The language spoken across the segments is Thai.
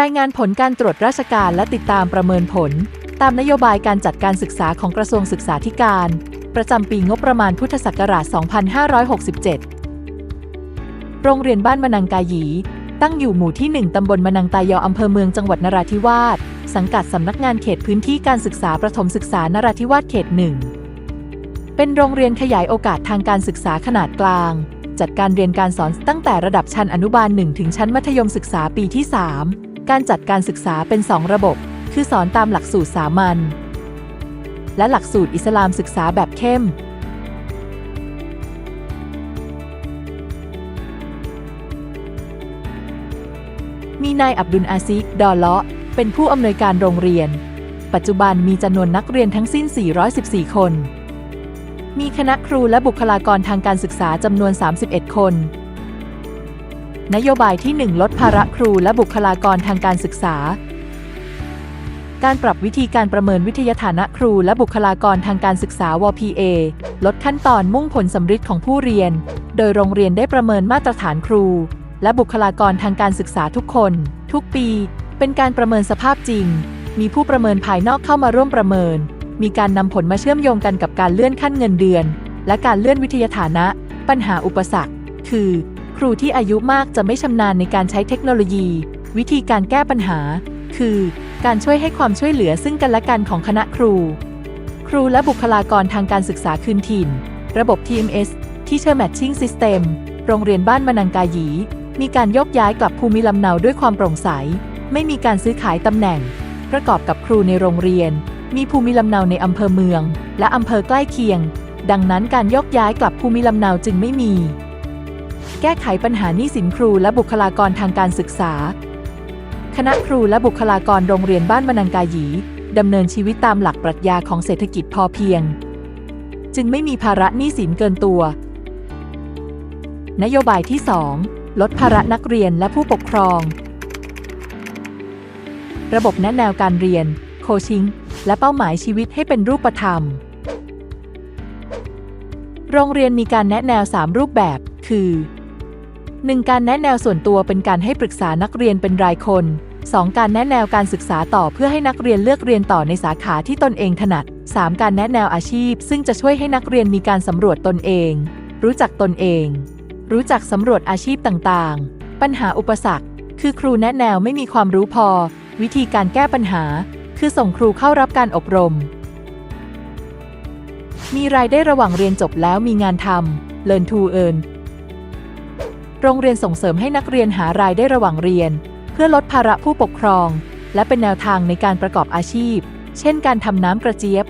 รายงานผลการตรวจราชการและติดตามประเมินผล ตามนโยบายการจัดการศึกษาของกระทรวงศึกษาธิการ ประจำปีงบประมาณพุทธศักราช 2567 โรงเรียนบ้านมนังกายี ตั้งอยู่หมู่ที่ 1 ตำบลมนังตายออำเภอเมืองจังหวัดนราธิวาส สังกัดสำนักงานเขตพื้นที่การศึกษาประถมศึกษานราธิวาสเขตหนึ่ง เป็นโรงเรียนขยายโอกาสทางการศึกษาขนาดกลาง จัดการเรียนการสอนตั้งแต่ระดับชั้นอนุบาล 1 ถึงชั้นมัธยมศึกษาปีที่ 3 การจัดการศึกษาเป็น 2 ระบบ คือสอนตามหลักสูตรสามัญและหลักสูตรอิสลามศึกษาแบบเข้ม มีนายอับดุลอาซิก ดอเลาะ เป็นผู้อำนวยการโรงเรียน ปัจจุบันมีจำนวนนักเรียนทั้งสิ้น 414 คน มีคณะครูและบุคลากรทางการศึกษาจำนวน 31 คน นโยบายที่ 1 ลดภาระครูและบุคลากรทางการศึกษา การปรับวิธีการประเมินวิทยาฐานะครูและบุคลากรทางการศึกษา WPA ลดขั้นตอนมุ่งผลสำฤทธิ์ของผู้เรียน โดยโรงเรียนได้ประเมินมาตรฐานครู และบุคลากรทางการศึกษาทุกคน ทุกปี เป็นการประเมินสภาพจริง มีผู้ประเมินภายนอกเข้ามาร่วมประเมิน มีการนำผลมาเชื่อมโยงกันกับการเลื่อนขั้นเงินเดือน และการเลื่อนวิทยาฐานะ ปัญหาอุปสรรค คือ ครูที่อายุมากจะไม่ชำนาญในการใช้เทคโนโลยี วิธีการแก้ปัญหา คือ การช่วยให้ความช่วยเหลือซึ่งกันและกันของคณะครู ครูและบุคลากรทางการศึกษาคืนถิ่น ระบบ TMS Teacher Matching System โรงเรียนบ้านมนังกาหยี มีการยกย้ายกลับภูมิลำเนาด้วยความโปร่งใส ไม่มีการซื้อขายตำแหน่ง ประกอบกับครูในโรงเรียน มีภูมิลำเนาในอำเภอเมือง และอำเภอใกล้เคียง ดังนั้นการยกย้ายกลับภูมิลำเนาจึงไม่มี แก้ไขปัญหาหนี้สินครูและบุคลากรทางการศึกษา คณะครูและบุคลากรโรงเรียนบ้านมนังกาหยีดำเนินชีวิตตามหลักปรัชญาของเศรษฐกิจพอเพียง จึงไม่มีภาระหนี้สินเกินตัว นโยบายที่ 2 ลดภาระนักเรียนและผู้ปกครอง ระบบแนะแนวการเรียน โคชิง และเป้าหมายชีวิตให้เป็นรูปธรรม โรงเรียนมีการแนะแนว 3 รูปแบบ คือ 1. การแนะแนวส่วนตัวเป็นการให้ปรึกษานักเรียนเป็นรายคน 2. การแนะแนวการศึกษาต่อเพื่อให้นักเรียนเลือกเรียนต่อในสาขาที่ตนเองถนัด 3. การแนะแนวอาชีพ ซึ่งจะช่วยให้นักเรียนมีการสำรวจตนเอง รู้จักตนเอง รู้จักสำรวจอาชีพต่างๆ ปัญหาอุปสรรค คือครูแนะแนวไม่มีความรู้พอ วิธีการแก้ปัญหา คือส่งครูเข้ารับการอบรม มีรายได้ระหว่างเรียนจบแล้วมีงานทำ Learn to Earn โรงเรียนส่งเสริมให้นักเรียนหารายได้ระหว่างเรียน เพื่อลดภาระผู้ปกครอง และเป็นแนวทางในการประกอบอาชีพ เช่นการทำน้ำกระเจี๊ยบ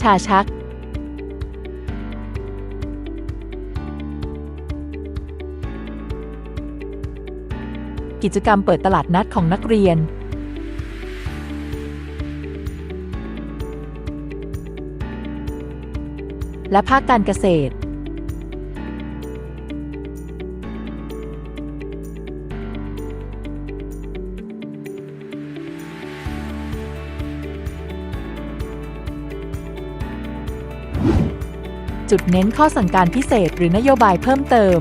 ชาชัก กิจกรรมเปิดตลาดนัดของนักเรียน และภาคการเกษตร จุดเน้นข้อสั่งการพิเศษหรือนโยบายเพิ่มเติม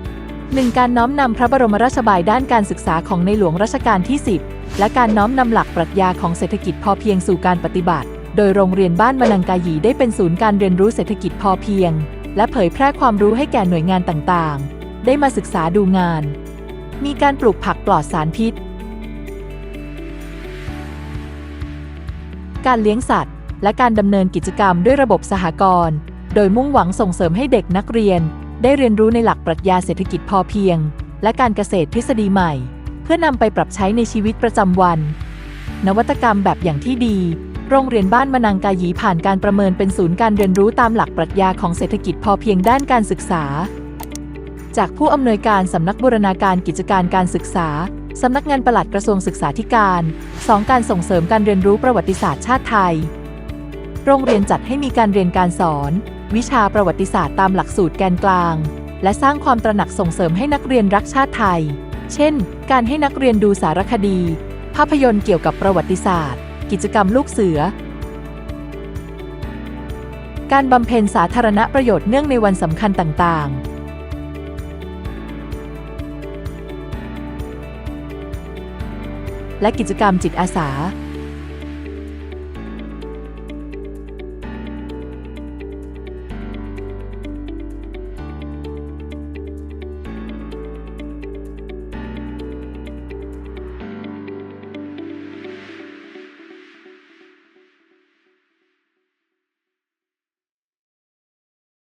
1. การน้อมนำพระบรมราชบายด้านการศึกษาของในหลวงรัชกาลที่ 10 และการน้อมนำหลักปรัชญาของเศรษฐกิจพอเพียงสู่การปฏิบัติ โดยโรงเรียนบ้านมนังกาหยีได้เป็นศูนย์การเรียนรู้เศรษฐกิจพอเพียง และเผยแพร่ความรู้ให้แก่หน่วยงานต่างๆ ได้มาศึกษาดูงาน มีการปลูกผักปลอดสารพิษ การเลี้ยงสัตว์ และการดำเนินกิจกรรมด้วยระบบสหกรณ์ โดยมุ่งหวังส่งเสริมให้เด็กนักเรียน ได้เรียนรู้ในหลักปรัชญาเศรษฐกิจพอเพียง และการเกษตรทฤษฎีใหม่ เพื่อนำไปปรับใช้ในชีวิตประจำวัน นวัตกรรมแบบอย่างที่ดี โรงเรียนบ้านมนังกายีผ่านการประเมินเป็นศูนย์การเรียนรู้ตามหลักปรัชญาของเศรษฐกิจพอเพียงด้านการศึกษา จากผู้อำนวยการสำนักบูรณาการกิจการการศึกษาสำนักงานปลัดกระทรวงศึกษาธิการ 2. การส่งเสริมการเรียนรู้ประวัติศาสตร์ชาติไทย โรงเรียนจัดให้มีการเรียนการสอน วิชาประวัติศาสตร์ตามหลักสูตรแกนกลาง และสร้างความตระหนักส่งเสริมให้นักเรียนรักชาติไทย เช่น การให้นักเรียนดูสารคดี ภาพยนตร์เกี่ยวกับประวัติศาสตร์ กิจกรรมลูกเสือ การบำเพ็ญสาธารณประโยชน์เนื่องในวันสำคัญต่างๆและกิจกรรมจิตอาสา